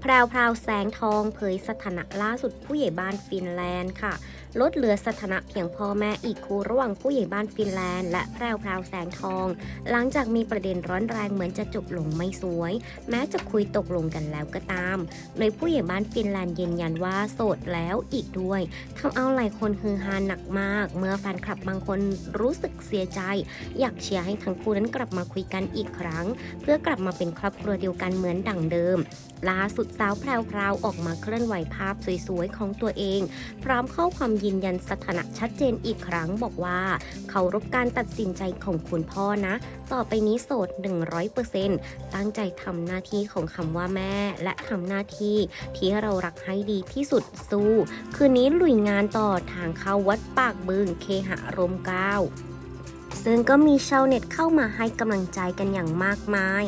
แพรวพราวแสงทองเผยสถานะล่าสุดผู้ใหญ่บ้านฟินแลนด์ค่ะลดเหลือสถานะเพียงพ่อแม่อีกคู่ระหว่างผู้ใหญ่บ้านฟินแลนด์และแพรวพราวแสงทอง หลังจากมีประเด็นร้อนแรงเหมือนจะจบลงไม่สวย แม้จะคุยตกลงกันแล้วก็ตาม โดยผู้ใหญ่บ้านฟินแลนด์ยืนยันว่าโสดแล้วอีกด้วยทำเอาหลายคนฮือฮาหนักมาก เมื่อแฟนคลับบางคนรู้สึกเสียใจ อยากเชียร์ให้ทั้งคู่นั้นกลับมาคุยกันอีกครั้ง เพื่อกลับมาเป็นครอบครัวเดียวกันเหมือนดั่งเดิมล่าสุดสาวแพรวพราวออกมาเคลื่อนไหวภาพสวยๆของตัวเอง พร้อมข้อความยืนยันสถานะชัดเจนอีกครั้งบอกว่าเคารพการตัดสินใจของคุณพ่อนะ ต่อไปนี้โสด 100%ตั้งใจทำหน้าที่ของคำว่าแม่ และทำหน้าที่ที่เรารักให้ดีที่สุดสู้ คืนนี้ลุยงานต่อทางเข้าวัดปากบึงเคหะรมเก้าซึ่งก็มีชาวเน็ตเข้ามาให้กำลังใจกันอย่างมากมาย